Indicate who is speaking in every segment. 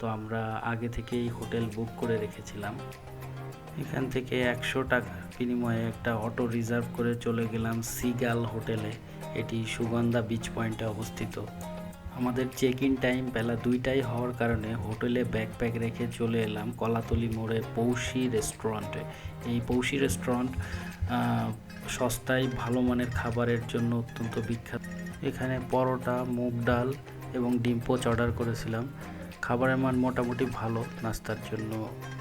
Speaker 1: তো আমরা আগে থেকেই হোটেল বুক করে রেখেছিলাম। এখান থেকে একশো টাকা বিনিময়ে একটা অটো রিজার্ভ করে চলে গেলাম সিগাল হোটেলে। এটি সুগন্ধা বিচ পয়েন্টে অবস্থিত। আমাদের চেক ইন টাইম বেলা দুইটাই হওয়ার কারণে হোটেলে ব্যাকপ্যাক রেখে চলে এলাম কলাতলি মোড়ে পৌষি রেস্টুরেন্টে এই পৌষি রেস্টুরেন্ট সস্তায় ভালো মানের খাবারের জন্য অত্যন্ত বিখ্যাত। এখানে পরোটা, মুগ ডাল এবং ডিম পোচ অর্ডার করেছিলাম। খাবারের মান মোটামুটি ভালো, নাস্তার জন্য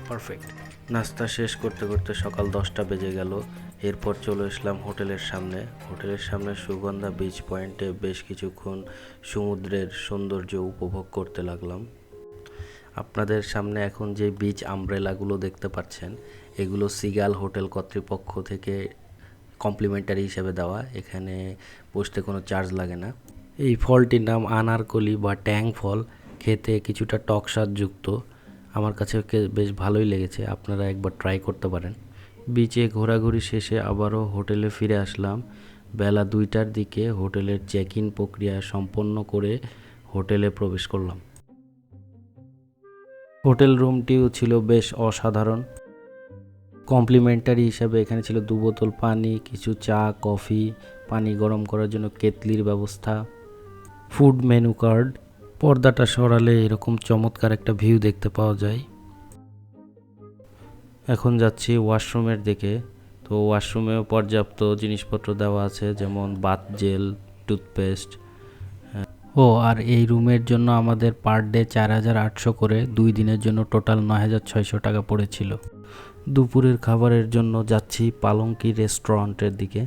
Speaker 1: পারফেক্ট নাস্তা শেষ করতে করতে সকাল দশটা বেজে গেল, এরপর চলে আসলাম হোটেলের সামনে। হোটেলের সামনে সুগন্ধা বিচ পয়েন্টে বেশ কিছুক্ষণ সমুদ্রের সৌন্দর্য উপভোগ করতে লাগলাম। আপনাদের সামনে এখন যে বিচ আমব্রেলাগুলো দেখতে পাচ্ছেন, এগুলো সিগাল হোটেল কর্তৃপক্ষ থেকে কমপ্লিমেন্টারি হিসেবে দেওয়া। এখানে বসতে কোনো চার্জ লাগে না। এই ফলটির নাম আনারকলি বা ট্যাং ফল। খেতে কিছুটা টক স্বাদযুক্ত আমার কাছে বেশ ভালোই লেগেছে, আপনারা একবার ট্রাই করতে পারেন। বিচে ঘোরাঘুরি শেষে আবারও হোটেলে ফিরে আসলাম। বেলা দুইটার দিকে হোটেলের চেক ইন প্রক্রিয়া সম্পন্ন করে হোটেলে প্রবেশ করলাম। হোটেল রুমটিও ছিল বেশ অসাধারণ। কমপ্লিমেন্টারি হিসাবে এখানে ছিল দু বোতল পানি, কিছু চা, কফি, পানি গরম করার জন্য কেতলির ব্যবস্থা, ফুড মেনু কার্ড পর্দাটা সরালে এরকম চমৎকার একটা ভিউ দেখতে পাওয়া যায়। এখন যাচ্ছি ওয়াশরুমের দিকে। তো ওয়াশরুমেও পর্যাপ্ত জিনিসপত্র দেওয়া আছে, যেমন বাথ জেল, টুথপেস্ট। ও, আর এই রুমের জন্য আমাদের পার ডে চার হাজার আটশো করে দুই দিনের জন্য টোটাল নয় হাজার ছয়শো টাকা পড়েছিল। দুপুরের খাবারের জন্য যাচ্ছি পালঙ্কি রেস্টুরেন্টের দিকে।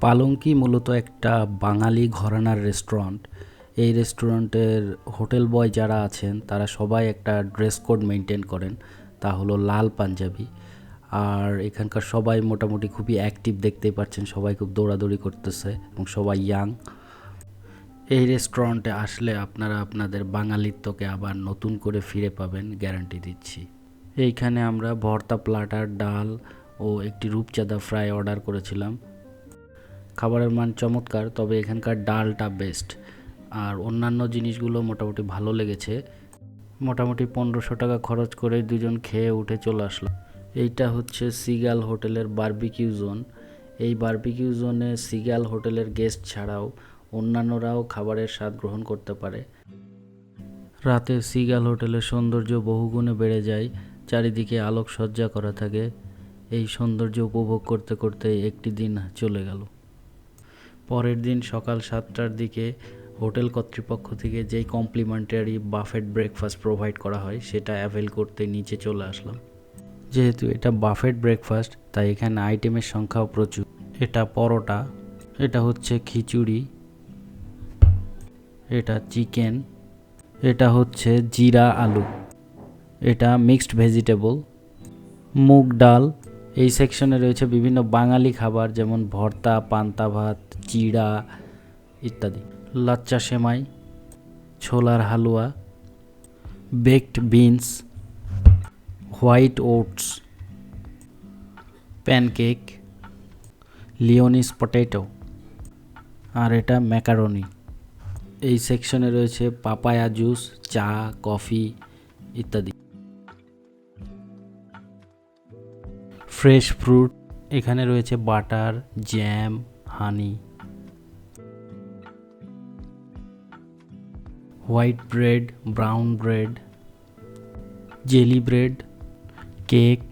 Speaker 1: পালঙ্কি মূলত একটা বাঙালি ঘরানার রেস্টুরেন্ট। এই রেস্টুরেন্টের হোটেল বয় যারা আছেন, তারা সবাই একটা ড্রেস কোড মেনটেন করেন। তা হলো লাল পাঞ্জাবি। আর এখানকার সবাই মোটামুটি খুবই অ্যাক্টিভ দেখতেই পাচ্ছেন, সবাই খুব দৌড়াদৌড়ি করতেছে এবং সবাই ইয়াং। এই রেস্টুরেন্টে আসলে আপনারা আপনাদের বাঙালিত্বকে আবার নতুন করে ফিরে পাবেন, গ্যারান্টি দিচ্ছি। এইখানে আমরা ভর্তা প্লাটার, ডাল ও একটি রূপচাঁদা ফ্রাই অর্ডার করেছিলাম। খাবারের মান চমৎকার, তবে এখানকার ডালটা বেস্ট। আর অন্যান্য জিনিসগুলো মোটামুটি ভালো লেগেছে। মোটামুটি পনেরোশো টাকা খরচ করে দুজন খেয়ে উঠে চলে আসলো। এইটা হচ্ছে সিগাল হোটেলের বারবিকিউ জোন। এই বারবিকিউ জোনে সিগাল হোটেলের গেস্ট ছাড়াও অন্যান্যরাও খাবারের স্বাদ গ্রহণ করতে পারে। রাতে সিগাল হোটেলের সৌন্দর্য বহুগুণে বেড়ে যায়, চারিদিকে আলোকসজ্জা করা থাকে। এই সৌন্দর্য উপভোগ করতে করতে একটি দিন চলে গেল। পরের দিন সকাল সাতটার দিকে হোটেল কর্তৃপক্ষ থেকে যেই কমপ্লিমেন্টারি বাফেট ব্রেকফাস্ট প্রোভাইড করা হয়, সেটা অ্যাভেল করতে নিচে চলে আসলাম। যেহেতু এটা বাফেট ব্রেকফাস্ট, তাই এখানে আইটেমের সংখ্যাও প্রচুর। এটা পরোটা, এটা হচ্ছে খিচুড়ি, এটা চিকেন, এটা হচ্ছে জিরা আলু, এটা মিক্সড ভেজিটেবল, মুগ ডাল। এই সেকশনে রয়েছে বিভিন্ন বাঙালি খাবার, যেমন ভর্তা, পান্তা ভাত, চিড়া ইত্যাদি। লাচ্চা সেমাই, ছোলার হালুয়া baked beans white oats pancake lyonnaise potato আর এটা ম্যাকারনি এই সেকশনে রয়েছে পাপায়া জুস চা কফি ইত্যাদি। ফ্রেশ ফ্রুট এখানে রয়েছে butter jam honey white bread, brown bread, jelly bread, cake,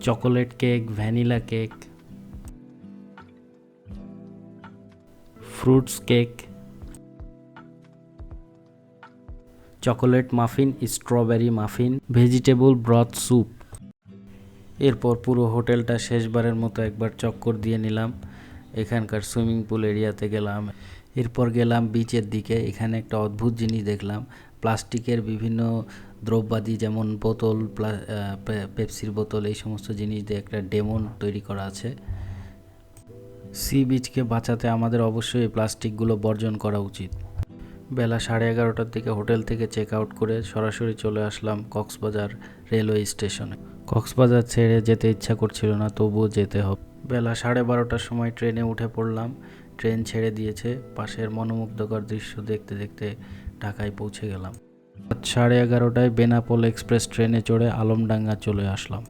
Speaker 1: chocolate cake, vanilla cake, fruits cake, chocolate muffin, strawberry muffin, vegetable broth soup. এরপর পুরো হোটেলটা শেষবারের মতো একবার চক্কর দিয়ে নিলাম। এখানকার সুইমিং পুল এরিয়াতে গেলাম। এরপর গেলাম বিচের দিকে। এখানে একটা অদ্ভুত জিনিস দেখলাম। প্লাস্টিকের বিভিন্ন দ্রব্যাদি যেমন বোতল পেপসির বোতল, এই সমস্ত জিনিস দিয়ে একটা ডেমন তৈরি করা আছে। সি বিচকে বাঁচাতে আমাদের অবশ্যই প্লাস্টিকগুলো বর্জন করা উচিত। বেলা সাড়ে এগারোটার দিকে হোটেল থেকে চেক আউট করে সরাসরি চলে আসলাম কক্সবাজার রেলওয়ে স্টেশনে। কক্সবাজার ছেড়ে যেতে ইচ্ছা করছিল না, তবুও যেতে হবে। বেলা সাড়ে বারোটার সময় ট্রেনে উঠে পড়লাম। ট্রেন ছেড়ে দিয়েছে। পাশের মনোমুগ্ধকর দৃশ্য দেখতে দেখতে ঢাকায় পৌঁছে গেলাম। সাড়ে এগারোটায় বেনাপোল এক্সপ্রেস ট্রেনে চড়ে আলমডাঙ্গা চলে আসলাম।